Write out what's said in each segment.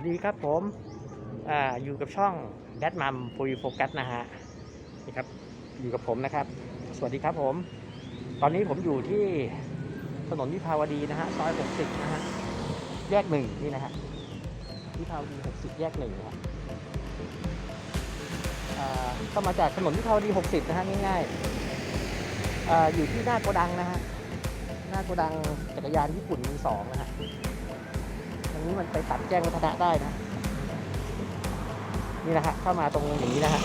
สวัสดีครับผมอ่าอยู่กับช่องแบทมัมฟูยโฟกัสนะฮะนี่ครับอยู่กับผมนะครับ สวัสดีครับผม ตอนนี้ผมอยู่ที่ถนนวิภาวดีนะฮะซอย 60 นะฮะแยกหนึ่งนี่นะฮะวิภาวดี 60 แยกหนึ่งนะฮะอ่าก็มาจากถนนวิภาวดี 60 นะฮะง่ายๆออยู่ที่หน้าโกดังนะฮะหน้าโกดังจักรยานญี่ปุ่นมือสองนะฮะ นี้มันไปตัดแจ้งวัฒนะได้นะ นี่นะฮะเข้ามาตรงอย่างนี้นะฮะ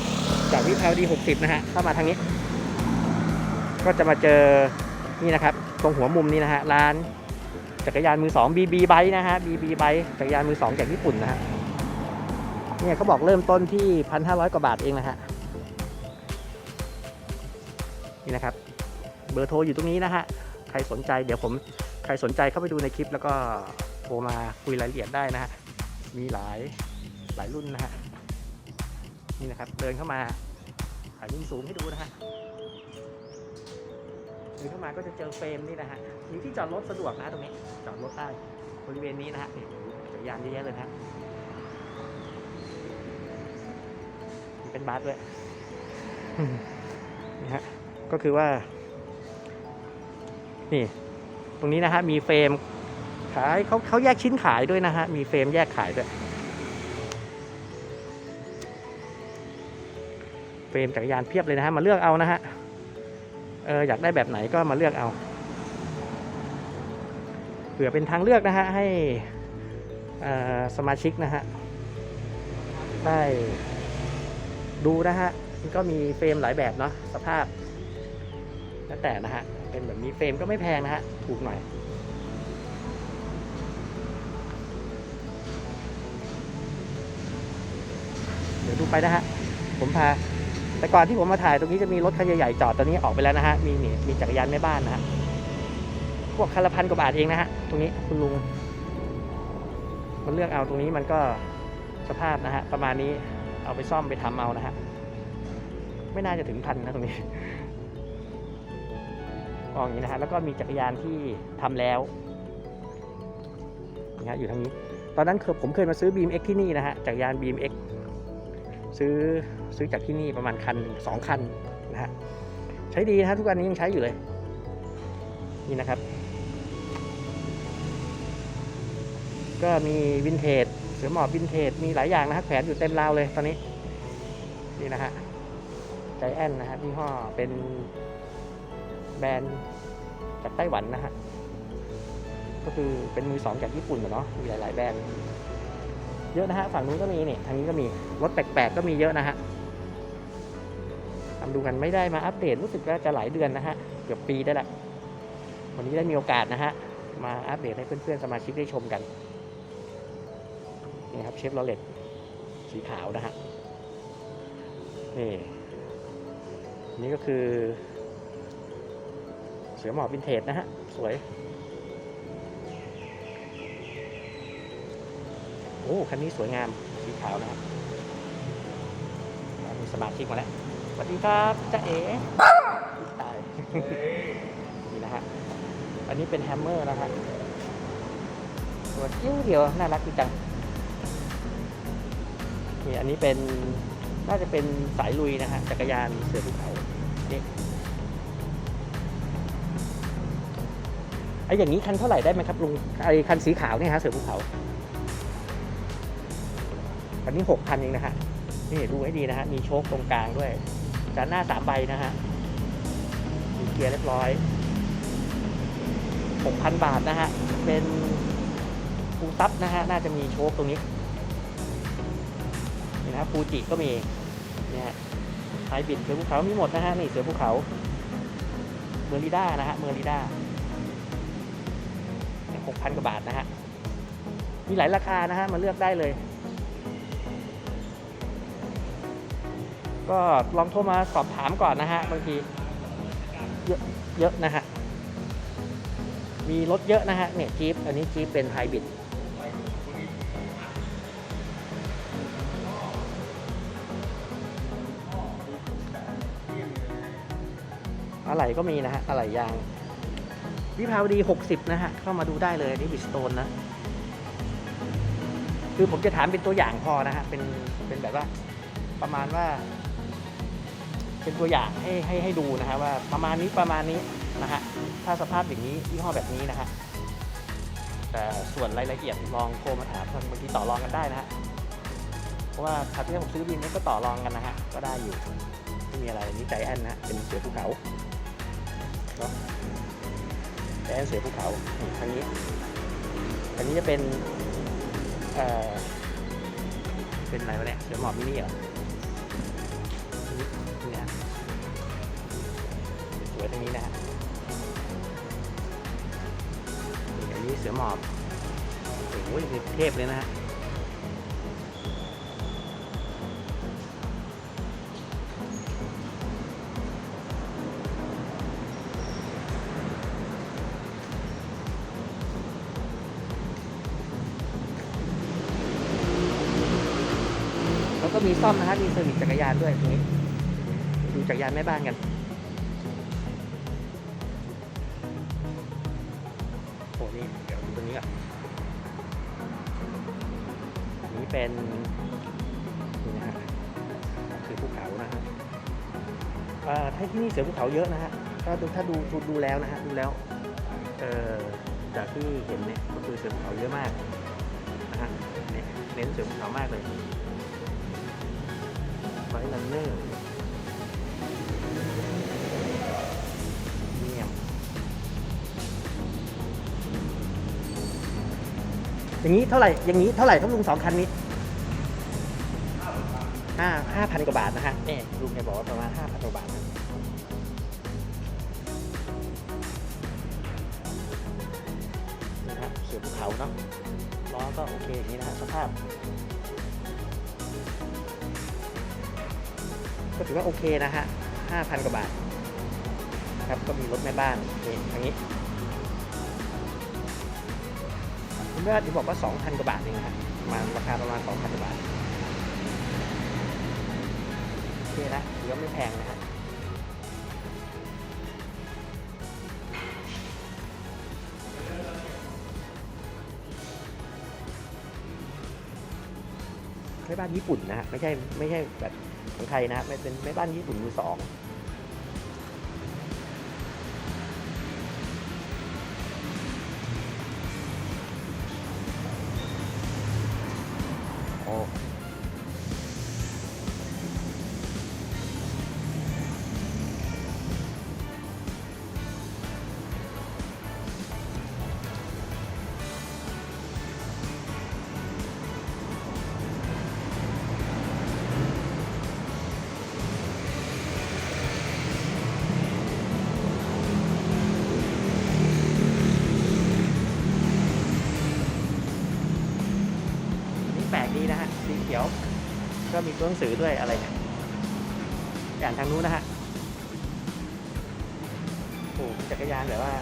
จากวิภาวดี 60 นะฮะเข้ามาทางนี้ ก็จะมาเจอนี่นะครับ ตรงหัวมุมนี้นะฮะร้านจักรยานมือสอง BB Bike นะฮะ BB Bike จักรยานมือสองจากญี่ปุ่นนะฮะเนี่ยเขาบอกเริ่มต้นที่1,500กว่าบาทเองนะฮะนี่นะครับ เบอร์โทรอยู่ตรงนี้นะฮะ ใครสนใจเดี๋ยวผมใครสนใจเข้าไปดูในคลิปแล้วก็ โทรมาคุยรายละเอียดได้นะฮะ มีหลายหลายรุ่นนะฮะ นี่นะครับ เดินเข้ามาถ่ายมุมสูงให้ดูนะฮะเดินเข้ามาก็จะเจอเฟรมนี่นะฮะ มีที่จอดรถสะดวกนะตรงนี้ จอดรถได้บริเวณนี้นะฮะนี่จักรยานเยอะแยะเลยนะฮะมีเป็นบาสด้วยนี่ฮะ ก็คือว่า นี่ ตรงนี้นะฮะ มีเฟรม ขายเขาเขาแยกชิ้นขายด้วยนะฮะ มีเฟรมแยกขายด้วย เฟรมจักรยานเพียบเลยนะฮะ มาเลือกเอานะฮะ เอออยากได้แบบไหนก็มาเลือกเอา เผื่อเป็นทางเลือกนะฮะ ให้สมาชิกนะฮะ ได้ดูนะฮะก็มีเฟรมหลายแบบเนาะสภาพแล้วแต่นะฮะ เป็นแบบนี้เฟรมก็ไม่แพงนะฮะ ถูกหน่อย เดี๋ยวดูไปนะฮะ ผมพา แต่ก่อนที่ผมมาถ่ายตรงนี้จะมีรถคันใหญ่ๆจอดตอนนี้ออกไปแล้วนะฮะ มีนี่มีจักรยานแม่บ้านนะฮะ พวกคันละพันกว่าบาทเองนะฮะ ตรงนี้คุณลุง มันเลือกเอาตรงนี้มันก็สภาพนะฮะ ประมาณนี้เอาไปซ่อมไปทำเอานะฮะ ไม่น่าจะถึงพันนะตรงนี้ออกอย่างนี้นะฮะ แล้วก็มีจักรยานที่ทำแล้วนะฮะอยู่ทางนี้ ตอนนั้นเคยผมเคยมาซื้อ BMX ที่นี่นะฮะจักรยาน BMX ซื้อซื้อจากที่นี่ประมาณคันหนึ่งสองคันนะฮะใช้ดีนะฮะทุกวันนี้ยังใช้อยู่เลย นี่นะครับ ก็มีวินเทจเสือหมอบวินเทจมีหลายอย่างนะฮะแขวนอยู่เต็มราวเลยตอนนี้ นี่นะฮะใจแอนนะฮะยี่ห้อเป็นแบรนด์จากไต้หวันนะฮะก็คือเป็นมือสองจากญี่ปุ่นอะเนาะมีหลายๆแบรนด์ เยอะนะฮะฝั่งนู้นก็มีนี่ทางนี้ก็มีรถแปลกๆก็มีเยอะนะฮะทำดูกันไม่ได้มาอัปเดตรู้สึกว่าจะหลายเดือนนะฮะเกือบปีได้ละวันนี้ได้มีโอกาสนะฮะมาอัปเดตให้เพื่อนๆสมาชิกได้ชมกันนี่ครับเชฟโรเลตสีขาวนะฮะนี่นี่ก็คือ เสือหมอบวินเทจนะฮะ สวย โอ้คันนี้สวยงามสีขาวนะฮะมีสมาชิกมาแล้วสวัสดีครับจ้าเอ๋ตายนี่นะฮะอันนี้เป็นแฮมเมอร์นะฮะตัวเดียวเดียวน่ารักจังนี่อันนี้เป็นน่าจะเป็นสายลุยนะฮะจักรยานเสือภูเขานี่ไอ้อย่างนี้คันเท่าไหร่ได้ไหมครับลุงไอ้คันสีขาวเนี่ยฮะเสือภูเขา อันนี้หกพันเองนะฮะ นี่ดูให้ดีนะฮะ มีโชคตรงกลางด้วยจานหน้าสามใบนะฮะ มีเกียร์เรียบร้อยหกพันบาทนะฮะ เป็นฟูลซับนะฮะ น่าจะมีโชคตรงนี้ นี่นะฟูจิก็มี เนี่ยไฮบิดเสือภูเขามีหมดนะฮะ นี่เสือภูเขา เมอริด้านะฮะ เมอริด้าหกพันกว่าบาทนะฮะ มีหลายราคานะฮะ มาเลือกได้เลย ก็ลองโทรมาสอบถามก่อนนะฮะบางทีเยอะเยอะนะฮะ มีรถเยอะนะฮะเนี่ยจี๊ปอันนี้จี๊ปเป็นไฮบริดอะไหล่ก็มีนะฮะอะไหล่ยาง วิภาวดี 60 นะฮะ เข้ามาดูได้เลยอันนี่บิสโตนนะ คือผมจะถามเป็นตัวอย่างพอนะฮะ เป็นเป็นแบบว่าประมาณว่า เป็นตัวอย่างให้ให้ให้ดูนะฮะว่าประมาณนี้ประมาณนี้นะฮะถ้าสภาพอย่างนี้ยี่ห้อแบบนี้นะฮะแต่ส่วนรายละเอียดลองโทรมาถามบางทีต่อรองกันได้นะฮะเพราะว่าคราวที่ผมซื้อวินนี้ก็ต่อรองกันนะฮะก็ได้อยู่ไม่มีอะไรอันนี้ใจแอนนะเป็นเสือภูเขาเนาะใจแอนเสือภูเขาอืมทางนี้อันนี้จะเป็นเอ่อเป็นอะไรวะเนี่ยเสือหมอบมินิเหรอ สวยตรงนี้นะฮะอันนี้เสือหมอบโอ้ยเทพเลยนะฮะแล้วก็มีซ่อมนะฮะมีเซอร์วิสจักรยานด้วยตรงนี้ ดูจักรยานแม่บ้านกัน เป็นนี่นะฮะเสือภูเขานะฮะถ้าที่นี่เสือภูเขาเยอะนะฮะถ้าดูถ้าดูดูแล้วนะฮะดูแล้วเออจากที่เห็นเนี่ยก็คือเสือภูเขาเยอะมากนะฮะเน้นเสือภูเขามากเลยไวลันเนอร์เยี่ยอย่างนี้เท่าไหร่อย่างนี้เท่าไหร่ครับลุงสองคันนี้ ห้าห้าพันกว่าบาทนะฮะเนี่ยลุงแกบอกว่าประมาณห้าพันกว่าบาทนะนี่ฮะเสือภูเขาเนาะล้อก็โอเคอย่างนี้นะฮะสภาพ ก็ถือว่าโอเคนะฮะห้าพันกว่าบาทครับก็มีรถแม่บ้านนี่ทางนี้คุณแม่ที่บอกว่า 2,000 กว่าบาทเองนะฮะประมาณราคาประมาณ 2,000 กว่าบาท เคนะถือว่าไม่แพงนะฮะแม่บ้านญี่ปุ่นนะฮะไม่ใช่ไม่ใช่แบบของไทยนะฮะไม่เป็นแม่บ้านญี่ปุ่นมือสอง ตัวหนังสือด้วยอะไรเนี่ยอย่างทางนู้นนะฮะโอ้จักรยานแบบว่า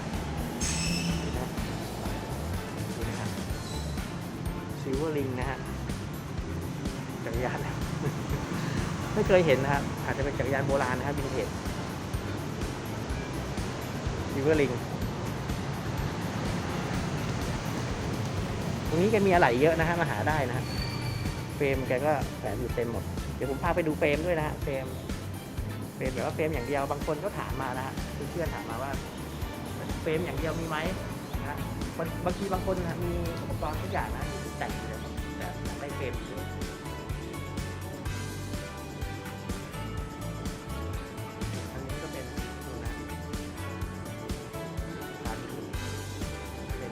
ซิลเวอร์ลิงนะฮะจักรยานไม่เคยเห็นนะครับ อาจจะเป็นจักรยานโบราณนะครับวินเทจซิลเวอร์ลิงตรงนี้แกมีอะไรเยอะนะฮะมาหาได้นะฮะ เฟรมแกก็แขวนอยู่เต็มหมด เดี๋ยวผมพาไปดูเฟรมด้วยนะฮะเฟรมเฟรมแบบว่าเฟรมอย่างเดียวบางคนก็ถามมานะฮะเพื่อนๆถามมาว่า เฟรมอย่างเดียวมีไหมนะฮะบางทีบางคนนะมีอุปกรณ์ทุกอย่างนะแต่งเลยแต่ได้เฟรมด้วยอันนี้ก็เป็นดูนะพาไปดูเป็น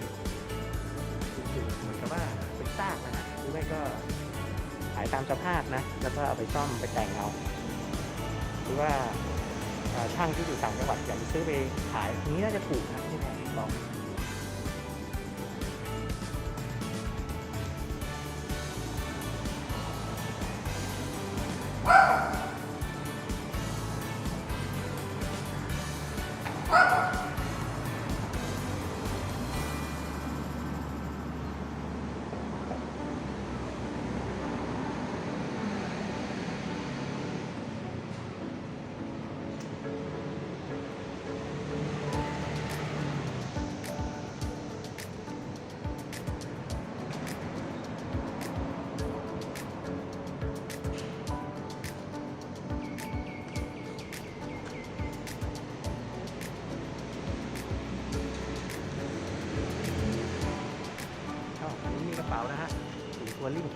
จุดๆเหมือนกับว่าเป็นซากนะฮะหรือไม่ก็ายตามสภาพนะ แล้วก็เอาไปซ่อมไปแต่งเอาหรือว่าช่างที่อยู่ต่างจังหวัดอยากจะซื้อไปขายอันนี้น่าจะถูกนะ วอลลิ่ง